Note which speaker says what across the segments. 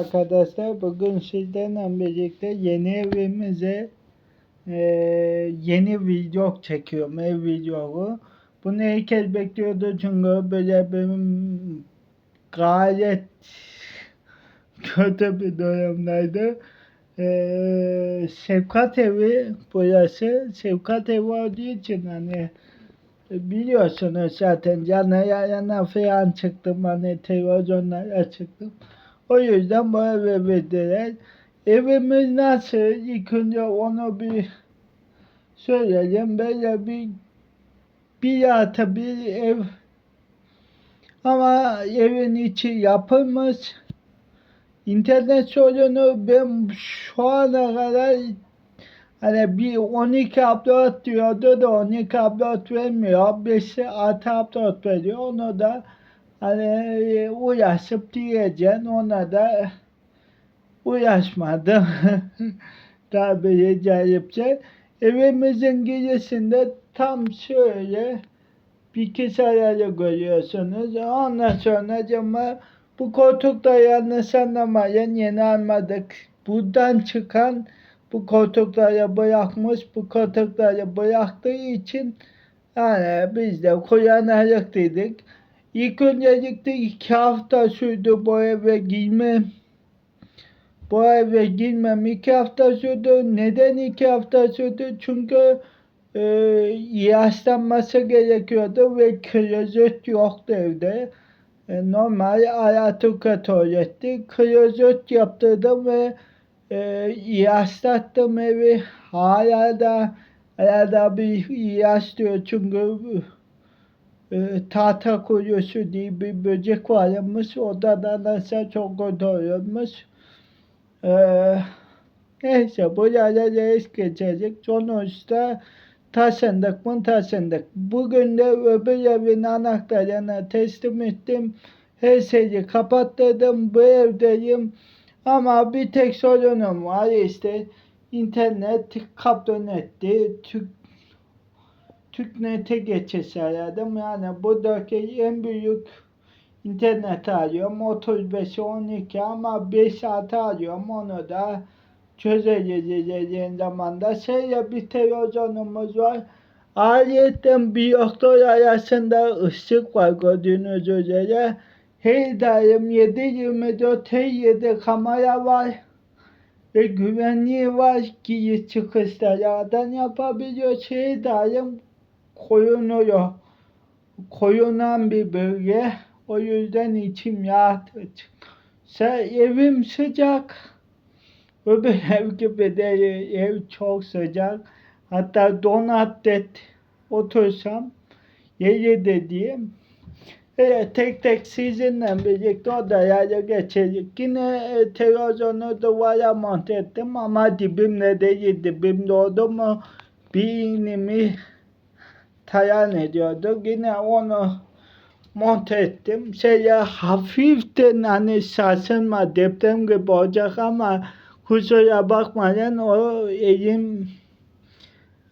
Speaker 1: arkadaşlar. Bugün sizlerle birlikte yeni evimize e, yeni video çekiyorum. Ev videosu. Bunu herkes bekliyordu çünkü böyle benim gayet kötü bir dönemlerde e, Sevkat evi burası. Sevkat evi olduğu için hani biliyorsunuz zaten canlı yayına falan çıktım hani televizyonlara çıktım. O yüzden bu eve verdiler. Evimiz nasıl? İlk önce onu bir söyleyeyim. Böyle bir bir artı bir ev ama evin içi yapılmış. İnternet sorunu ben şu ana kadar Hani bir 12 upload diyordu da 12 upload vermiyor. 5 artı upload veriyor. Onu da hani uğraşıp diyeceksin. Ona da uğraşmadım. Tabii garipçe. Evimizin girişinde tam şöyle bir kisarayı görüyorsunuz. Ondan sonra cama bu koltukta yanlış anlamayın yeni almadık. Buradan çıkan bu koltukları bırakmış. Bu koltukları bıraktığı için yani biz de kullanacak dedik. İlk öncelikle iki hafta sürdü bu eve girmem. Bu eve girmem iki hafta sürdü. Neden iki hafta sürdü? Çünkü e, yaşlanması gerekiyordu ve klozet yoktu evde. E, normal hayatı tuvaletti. Klozet yaptırdım ve e, yaşlattım evi. Hala da hala da bir yaşlıyor çünkü e, tahta kuyusu diye bir böcek varmış. O da nasıl çok kötü olmuş. E, neyse buraya reis geçecek. Sonuçta taşındık mı taşındık. Bugün de öbür evin anahtarını teslim ettim. Her şeyi kapattırdım. Bu evdeyim. Ama bir tek sorunum var işte internet kablo etti. Tük TÜKNET'e geçesi aradım. Yani buradaki en büyük internet arıyorum. 35 12 ama 5 saat arıyorum. Onu da çözeceğiz zamanda. Şöyle bir televizyonumuz var. Ayrıca bir doktor arasında ışık var gördüğünüz üzere. Her daim 7-24 her yerde kamera var. Ve güvenliği var. Giriş çıkışlardan yapabiliyor. Her daim koyunuyor. Koyunan bir bölge. O yüzden içim rahat. Evim sıcak. Öbür ev gibi değil. Ev çok sıcak. Hatta donat et otursam yeri de diyeyim. Evet, tek tek sizinle birlikte odaya geçecek. Yine e, televizyonu duvara monte ettim ama dibimle değil. Dibimde oldu mu beynimi tayan ediyordu. Yine onu monte ettim. Şöyle hafiften hani sarsılma deprem gibi olacak ama kusura bakmayın o elim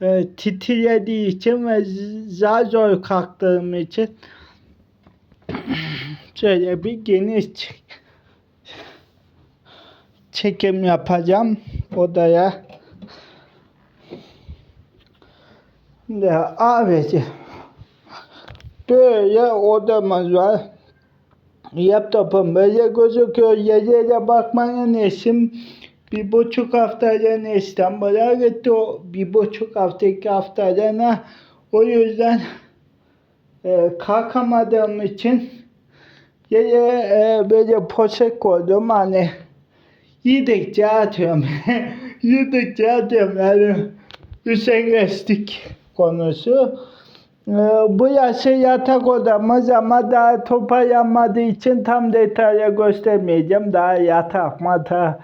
Speaker 1: e, titrediği için ve zar zor kalktığım için şöyle bir geniş çek çekim yapacağım odaya. Şimdi abisi böyle odamız var. Laptopum böyle gözüküyor. Yerlere bakmanın eşim bir buçuk haftadan İstanbul'a gitti. O bir buçuk hafta iki haftadan o yüzden e, kalkamadığım için yere e, böyle poşet koydum hani yedikçe atıyorum. yedikçe atıyorum yani üşengeçlik konusu. E, bu yaşı yatak odamız ama daha toparlanmadığı için tam detaya göstermeyeceğim. Daha yatak mata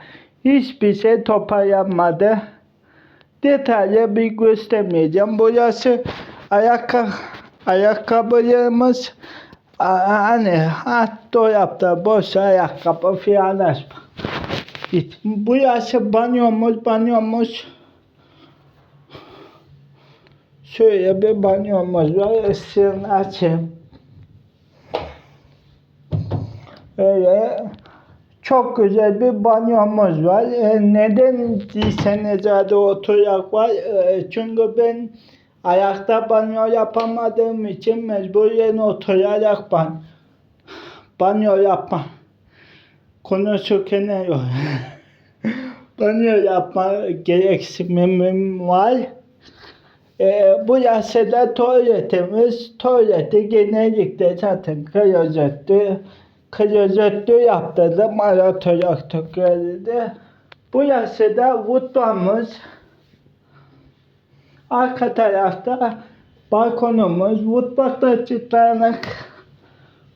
Speaker 1: hiçbir şey toparlanmadı. Detaylı bir göstermeyeceğim. Burası ayakkabı ayakkabılarımız hani at dolapta boş ayakkabı filan açma. Bu yaşı banyomuz banyomuz şöyle bir banyomuz var ısığını açayım. Öyle çok güzel bir banyomuz var. E, neden diyseniz adı oturak var. E, çünkü ben ayakta banyo yapamadığım için mecburen oturarak ban banyo yapma. Konuşurken ne yok. banyo yapma gereksinimim var. E, bu yaşta tuvaletimiz, tuvaleti genellikle zaten klozetli, klozetli yaptırdım aratorak tuvaleti. Bu yaşta mutfağımız, arka tarafta balkonumuz, mutfakta çıtlanık.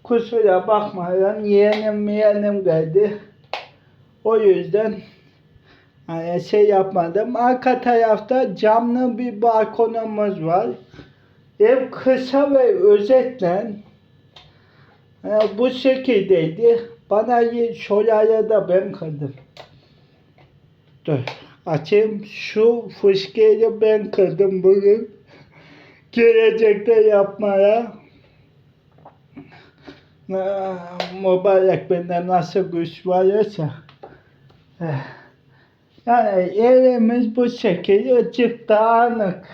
Speaker 1: Kusura bakmayın yeğenim yeğenim geldi. O yüzden yani şey yapmadım. Arka tarafta camlı bir balkonumuz var. Ev kısa ve özetle e, bu şekildeydi. Bana şöyle da ben kırdım. Dur. Açayım. Şu fıskiyeyi ben kırdım bugün. Gelecekte yapmaya. Mübarek bende nasıl güç varsa. Eh. Yani evimiz bu şekilde açık dağınık.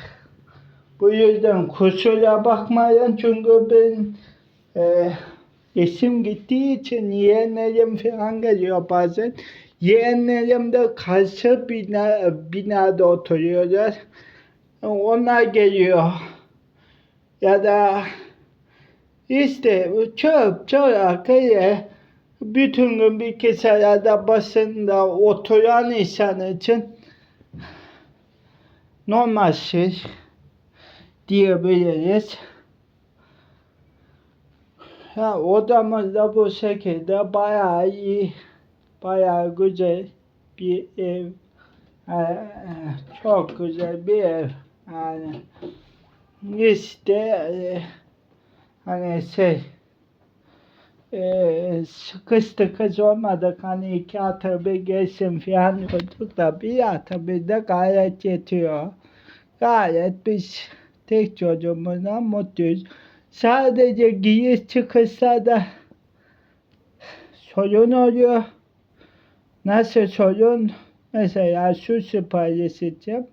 Speaker 1: Bu yüzden kusura bakmayın çünkü ben e, eşim gittiği için yeğenlerim falan geliyor bazen. Yeğenlerim de karşı bina, binada oturuyorlar. Onlar geliyor. Ya da işte çöp, çöp, kıyı, bütün gün bilgisayarda başında oturan insan için normal şey diyebiliriz. Ya odamız da bu şekilde bayağı iyi, bayağı güzel bir ev. Ee, çok güzel bir ev. Yani işte e, hani şey e, sıkıştık kız olmadık hani iki atı bir gelsin falan diyorduk da bir atı bir de gayet yetiyor. Gayet biz tek çocuğumuzla mutluyuz. Sadece giriş çıkışlarda sorun oluyor. Nasıl sorun? Mesela şu sipariş edeceğim.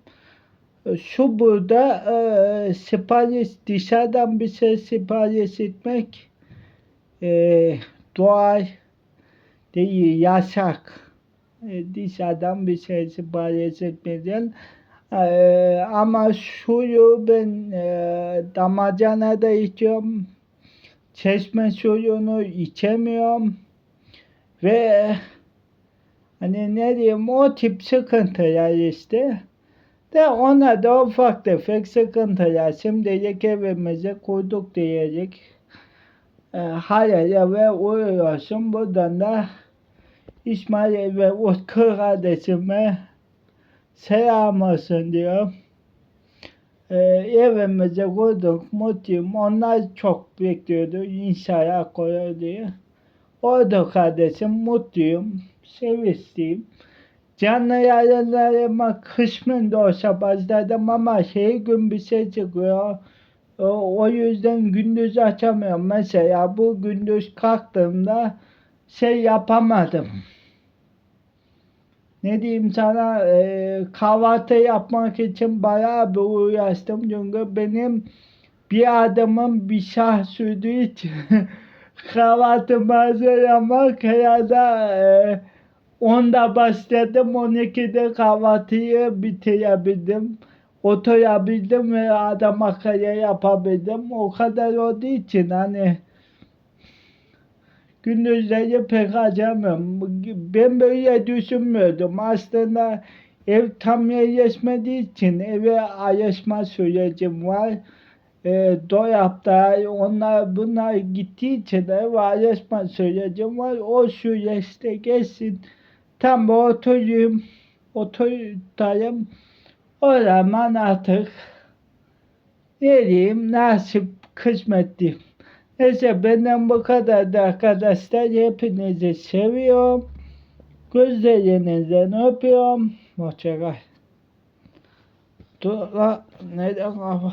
Speaker 1: Şu burada e, sipariş dışarıdan bir şey sipariş etmek e, doğal değil, yasak. E, dışarıdan bir şey sipariş etmeyeceksin. E, ama suyu ben e, damacanada içiyorum. Çeşme suyunu içemiyorum. Ve hani ne diyeyim o tip sıkıntılar işte. De ona da ufak tefek sıkıntılar. Şimdilik evimizi kurduk diyecek. E, hayal ve uyuyorsun. Buradan da İsmail ve Utku kardeşime selam olsun diyorum. E, evimizi kurduk, mutluyum. Onlar çok bekliyordu inşallah koyar diye. Orada kardeşim mutluyum, sevinçliyim. Canlı yayınlarıma kısmen de olsa başladım ama şey gün bir şey çıkıyor. O, yüzden gündüz açamıyorum. Mesela bu gündüz kalktığımda şey yapamadım. Ne diyeyim sana e, kahvaltı yapmak için bayağı bir uğraştım. Çünkü benim bir adamın bir şah sürdüğü için kahvaltı hazırlamak da e, onda başladım 12'de kahvaltıyı bitirebildim. Oturabildim ve adam akıllı yapabildim. O kadar olduğu için hani gündüzleri pek acamıyorum. Ben böyle düşünmüyordum. Aslında ev tam yerleşmediği için eve ayışma sürecim var. E, dolapta onlar bunlar gittiği için ev ayışma sürecim var. O süreçte geçsin. Tam oturayım, oturayım. O zaman artık ne diyeyim nasip kısmet diyeyim. Neyse benden bu kadar da arkadaşlar. Hepinizi seviyorum. Gözlerinizden öpüyorum. Hoşçakal. Dur la neden kapat?